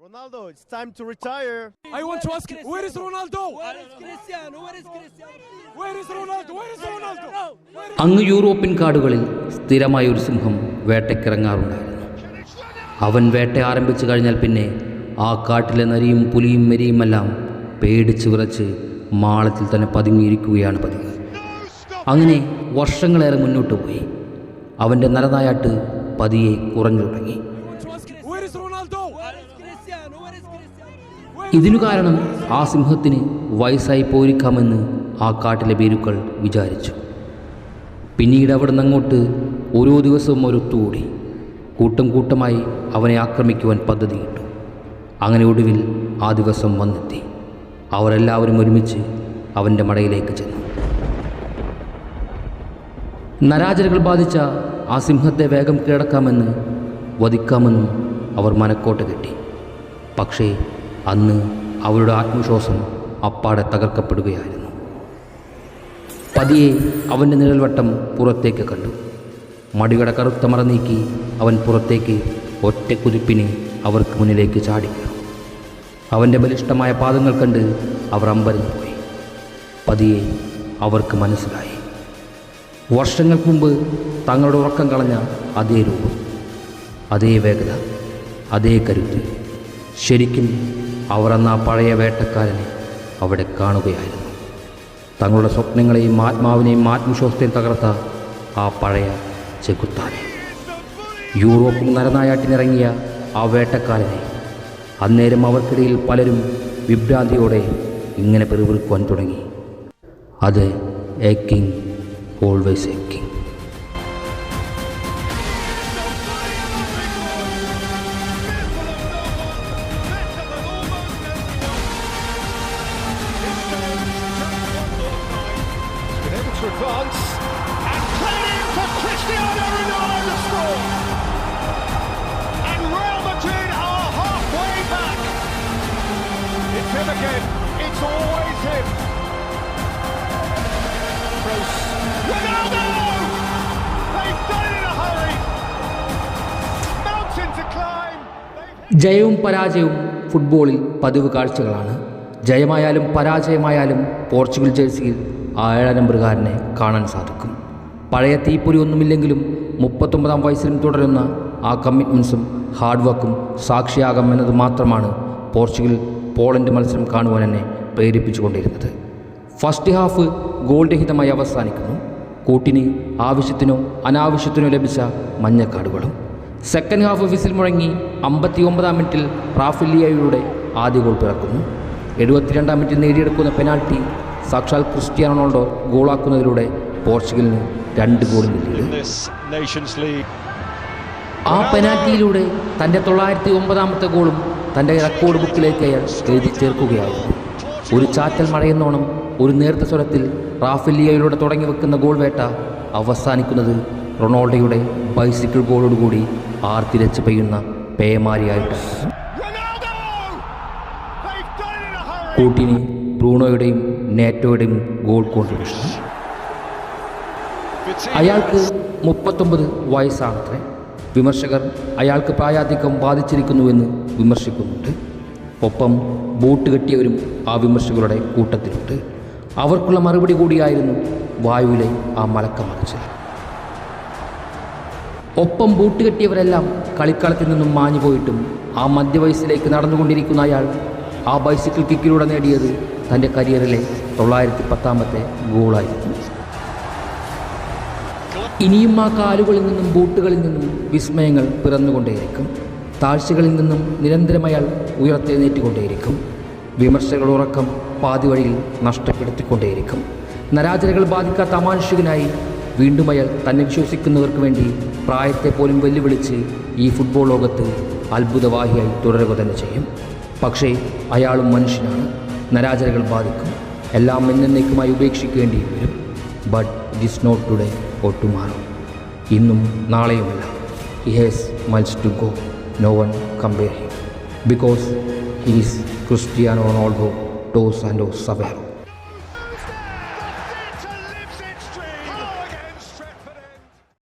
Ronaldo, it's time to retire. I want to ask you, where is Ronaldo? Where is Cristiano? Where is Cristiano? Where is Ronaldo? Where is Ronaldo? അങ്ങ് European കാടുകളിൽ സ്ഥിരമായ ഒരു സിംഹം വേട്ടയ്ക്കിറങ്ങാറുണ്ടായിരുന്നു അവൻ വേട്ട ആരംഭിച്ചു കഴിഞ്ഞാൽ പിന്നെ ആ കാട്ടിലെ നരിയും പുലിയും മെരിയുമെല്ലാം പേടിച്ച് വിറച്ച് മാളത്തിൽ തന്നെ പതുങ്ങിയിരിക്കുകയാണ് പതിവ് അങ്ങനെ വർഷങ്ങളേറെ മുന്നോട്ട് പോയി അവന്റെ നരനായാട്ട് പതിയെ കുറഞ്ഞു തുടങ്ങി ഇതിനു കാരണം ആ സിംഹത്തിന് വയസ്സായി പോയിരിക്കാമെന്ന് ആ കാട്ടിലെ ബേരുക്കൾ വിചാരിച്ചു. പിന്നീട് അവിടെ നിന്ന് അങ്ങോട്ട് ഓരോ ദിവസവും ഒരൊത്തുകൂടി. കൂട്ടം കൂട്ടമായി അവനെ ആക്രമിക്കുവാൻ പദ്ധതിയിട്ടു അങ്ങനെ ഒടുവിൽ ആ ദിവസം വന്നെത്തി. അവരെല്ലാവരും ഒരുമിച്ച് അവന്റെ മടയിലേക്ക് ചെന്നു. നരാജരകൾ ബാധിച്ച ആ സിംഹത്തെ വേഗം കീഴടക്കാമെന്ന് വധിക്കാമെന്നും അവർ മനക്കോട്ട കെട്ടി. പക്ഷേ അന്ന് അവരുടെ ആത്മവിശ്വാസം അപ്പാടെ തകർക്കപ്പെടുകയായിരുന്നു. പതിയെ അവന്റെ നിഴൽവട്ടം പുറത്തേക്ക് കണ്ടു. മടിയുടെ കറുത്ത മറ നീക്കി അവൻ പുറത്തേക്ക് ഒറ്റ കുതിപ്പിന് അവർക്ക് മുന്നിലേക്ക് ചാടി അവന്റെ ബലിഷ്ടമായ പാദങ്ങൾ കണ്ട് അവർ അമ്പരന്നു പോയി. പതിയെ അവർക്ക് മനസ്സിലായി. വർഷങ്ങൾക്ക് മുമ്പ് തങ്ങളുടെ ഉറക്കം കളഞ്ഞ അതേ രൂപം അതേ വേഗത അതേ കരുത്ത് ശരിക്കും അവർ അന്ന് ആ പഴയ വേട്ടക്കാരനെ അവിടെ കാണുകയായിരുന്നു. തങ്ങളുടെ സ്വപ്നങ്ങളെയും ആത്മാവിനെയും ആത്മവിശ്വാസത്തെയും തകർത്ത ആ പഴയ ചെകുത്താനെ. യൂറോപ്പിൽ നരനായാട്ടിനിറങ്ങിയ ആ വേട്ടക്കാരനെ അന്നേരം അവർക്കിടയിൽ പലരും വിഭ്രാന്തിയോടെ ഇങ്ങനെ പെറുപിറുക്കുവാൻ തുടങ്ങി. അത് a king always a king. Always him. Bruce. Ronaldo! They've done it in a hurry. Mountain to climb. ജയവും പരാജയവും ഫുട്ബോളിൽ പതിവ് കാഴ്ചകളാണ് ജയമായാലും പരാജയമായാലും പോർച്ചുഗൽ ജേഴ്സിയിൽ ആ ഏഴാം നമ്പറുകാരനെ കാണാൻ സാധിക്കും പഴയ തീപ്പൊരി ഒന്നുമില്ലെങ്കിലും മുപ്പത്തൊമ്പതാം വയസ്സിലും തുടരുന്ന ആ കമ്മിറ്റ്മെൻസും ഹാർഡ് വർക്കും സാക്ഷിയാകാം എന്നത് മാത്രമാണ് പോർച്ചുഗൽ പോളണ്ട് മത്സരം കാണുവാൻ എന്നെ പ്രേരിപ്പിച്ചുകൊണ്ടിരുന്നത്. ഫസ്റ്റ് ഹാഫ് ഗോൾ രഹിതമായി അവസാനിക്കുന്നു. കൂട്ടിന് ആവശ്യത്തിനോ അനാവശ്യത്തിനോ ലഭിച്ച മഞ്ഞക്കാടുകളും. സെക്കൻഡ് ഹാഫ് വിസിൽ മുഴങ്ങി അമ്പത്തി ഒമ്പതാം മിനിറ്റിൽ റാഫിലിയയുടെ ആദ്യ ഗോൾ പിറക്കുന്നു. എഴുപത്തിരണ്ടാം മിനിറ്റിൽ നേടിയെടുക്കുന്ന പെനാൽറ്റി സാക്ഷാൽ ക്രിസ്ത്യാനോ റൊണാൾഡോ ഗോളാക്കുന്നതിലൂടെ പോർച്ചുഗലിന് രണ്ട് ഗോൾ. ആ പെനാൽറ്റിയിലൂടെ തന്റെ തൊള്ളായിരത്തി ഒമ്പതാമത്തെ ഗോളും തന്റെ റെക്കോർഡ് ബുക്കിലേക്ക് എഴുതി ചേർക്കുകയായിരുന്നു. ഒരു ചാറ്റൽ മഴയെന്നോണം ഒരു നേർത്ത സ്വരത്തിൽ റാഫില്ലിയയിലൂടെ തുടങ്ങി വെക്കുന്ന ഗോൾ വേട്ട അവസാനിക്കുന്നത് റൊണാൾഡോയുടെ ബൈസിക്കിൾ ഗോളോടുകൂടി ആർത്തിരച്ച് പെയ്യുന്ന പേമാരിയായിട്ട്. കൂട്ടിന് ബ്രൂണോയുടെയും നേറ്റോയുടെയും ഗോൾ കോൺട്രിബ്യൂഷൻ അയാൾക്ക് മുപ്പത്തൊമ്പത് വയസ്സാണത്രേ. വിമർശകർ അയാൾക്ക് പ്രായാധിക്യം ബാധിച്ചിരിക്കുന്നുവെന്ന് വിമർശിക്കുന്നുണ്ട്. ഒപ്പം ബൂട്ട് കെട്ടിയവരും ആ വിമർശകരുടെ കൂട്ടത്തിലുണ്ട്. അവർക്കുള്ള മറുപടി കൂടിയായിരുന്നു വായുവിലെ ആ മലക്കമറിച്ച് ഒപ്പം ബൂട്ട് കെട്ടിയവരെല്ലാം കളിക്കളത്തിൽ നിന്നും മാഞ്ഞു പോയിട്ടും ആ മധ്യവയസ്സിലേക്ക് നടന്നുകൊണ്ടിരിക്കുന്ന അയാൾ ആ ബൈസിക്കിൾ കിക്കിലൂടെ നേടിയത് തന്റെ കരിയറിലെ തൊള്ളായിരത്തി പത്താമത്തെ ഗോളായിരുന്നു ഇനിയും ആ കാലുകളിൽ നിന്നും ബൂട്ടുകളിൽ നിന്നും വിസ്മയങ്ങൾ പിറന്നുകൊണ്ടേയിരിക്കും. താഴ്ചകളിൽ നിന്നും നിരന്തരം അയാൾ ഉയർത്തെഴുന്നേറ്റുകൊണ്ടേയിരിക്കും. വിമർശകരുടെ ഉറക്കം പാതി വഴിയിൽ നഷ്ടപ്പെടുത്തിക്കൊണ്ടേയിരിക്കും. നരാചരകൾ ബാധിക്കാത്ത അമാനുഷികനായി വീണ്ടും അയാൾ തന്നെ വിശ്വസിക്കുന്നവർക്ക് വേണ്ടി പ്രായത്തെ പോലും വെല്ലുവിളിച്ച് ഈ ഫുട്ബോൾ ലോകത്ത് അത്ഭുതവാഹിയായി തുടരുക തന്നെ ചെയ്യും. പക്ഷേ അയാളും മനുഷ്യനാണ്. നരാചരകൾ ബാധിക്കും. എല്ലാം എന്നേക്കുമായി ഉപേക്ഷിക്കേണ്ടി വരും. But it is not today ഒട്ടുമാറും ഇന്നും നാളെയുമല്ല. He has miles to go no one compare him because he is Cristiano Ronaldo dos Santos Savero.